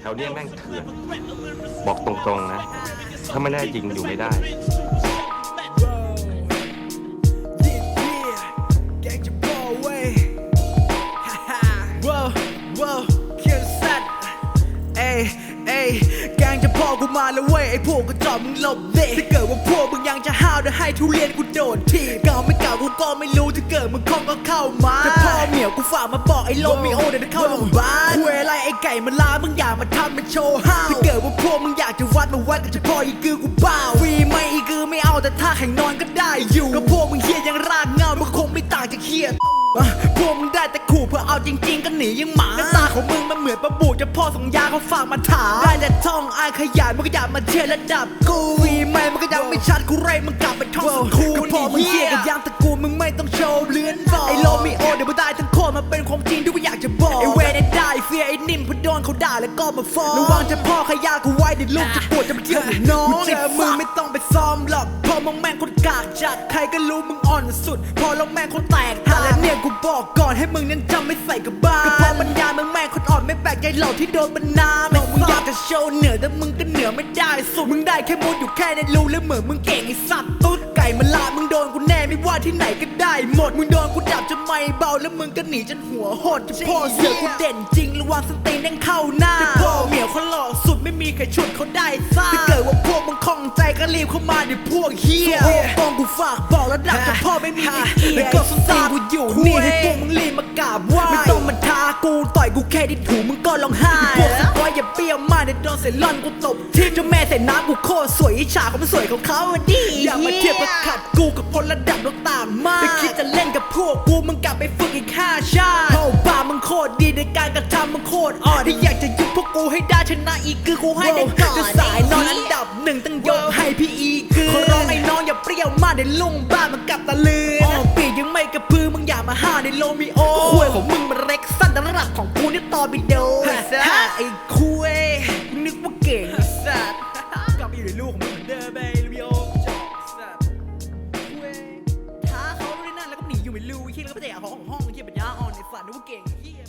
แถวเนี้ยแม่งเถื่อน บอกตรงๆนะ ถ้าไม่แน่จริงอยู่ไม่ได้ ยแกงจะพ่อกูมาแล้วเว้ยไอ้พวกกระจอกมึงหลบเด็ถ้าเกิดว่าพวกมึงยังจะห้าวเดี๋ยวให้ทุเรียนกูโดดทีเก่าไม่เก่ากูก็ไม่รู้ถ้าเกิดมึงคงก็เข้ามาแต่พ่อเหมียวกูฝากมาบอกไอ้โลมิโอเดี๋ยวจะเข้าโรงพยาบาลคุยอไรไอ้ไก่มันลามึงอยากมาทำเป็นโชว์ห้าวถ้าเกิดว่าพวกมึงอยากจะวัดมาวัดกับเฉพาะอีกือกูเปล่าฟรีไม่อีกือไม่เอาแต่ถ้าแข่งนอนก็ได้อยู่ก็พวกมึงเฮียยังรากเงามึงคงไม่ต่างจากเฮียอะพวกมึงได้แต่ขู่เพื่อเอาจริงๆก็หนียังหมา ของมึงมันเหมือนประบูจะพ่อส่งยาเขาฝากมาถามได้แต่ท่องอายขยันมันก็อยากมาเทียบระดับกูวีไม่มันก็ยังไม่ชัดกูไรมึงกลับไปท่องสกูก็พอมึงเฮียกันยังตะกูมึงไม่ต้องโชว์เลือนบอกไอ้โลมิโอเดี๋ยวมึงได้ทั้งโคตรมันเป็นความจริงที่กูอยากจะบอกไอ้เวรไอ้ได้เฟียไอ้นิ่มเพอโดนเขาด่าแล้วก็มาฟ้องระวังจะพ่อขยากูไว้เดี๋ยวลูกจะปวดจะมาเที่ยวกับน้องกูเจอมึงไม่ต้องไปซ้อมหรอกเพอมึงแม่งคนกากจัดใครก็รู้มึงอ่อนสุด พอแล้วแม่งคนแตกต่างและเนี่ยกูบอกก่อนให้มึงนั้นจำไม่ใส่กับบ้า อ่อนไม่แปลกใจเหล่าที่โดนบรรณาไม่มึงอยากจะโชว์เหนือแต่มึงก็เหนือไม่ได้สุดมึงได้แค่มุดอยู่แค่ในรูแล้วเหมือนมึงเก่งไอ้สัตว์ตุ๊ดไก่มันลามึงโดนกูแน่ไม่ว่าที่ไหนก็ได้หมดมึงโดนกูดับจนไม่เบาแล้วมึงก็หนีจนหัวหดจะพ่อเสือกูเด่นจริงระวังสตีนแม่งเข้าหน้า ม่มีใครชุดเขาได้ซ่าถ้าเกิดว่าพวกมึงคล่องใจก็รีบเข้ามาเดี๋ยวพวกเฮียปองกูฝากบอกระดับกับพ่อไม่มีไอ้เกียแล้วก็สตากูอยู่นี่ให้พวกมึงรีบมากราบไหว้ไม่ต้องมาท้ากูต่อยกูแค่ที่ถูมึงก็ร้องไห้พวกสก อยอย่าเปรี้ยวมากเดี๋ยวโดนเสร็จล่อนกูตบที่เจ้าแม่ใส่น้ำกูโคตรสวยอิจฉาเขาไม่สวยของเขาอะดิอย่ามาเทียบกับขัดกูกับคนระดับเราต่างมากไม่คิดจะเล่นกับพวกกูมึงกลับไปฝึกอีกห้าชาติเท่าป่ามึงโคตรดีในการกระทำมึงโคตรอ่อนที่อยากจะยุบพวกกูให้ได้ชนะอีกคือกูให้ได้ก่อนจะสายนอนอันดับหนึ่งต้องยกให้พี่อีคือขอร้องไอ้น้องอย่าเปรี้ยวมากเดี๋ยวลุงบ้านมันกลับตะลืออ๋อปีกยังไม่กระพือมึงอย่ามาห้าในโลมิโอคุยของมึงมันเล็กสั้นแต่ระดับของกูนี่ตอร์บิโดฮะไอ้คุ เหมือนเดิมไปลมิโอจอกสัตว์เว้ยท้าเขาด้วยนั่นแล้วก็หนีอยู่ในรูที่แล้วก็ไปเตะของของห้องที่ปัญญาอ่อนไอ้สัตว์นึกว่าเก่งเหี้ย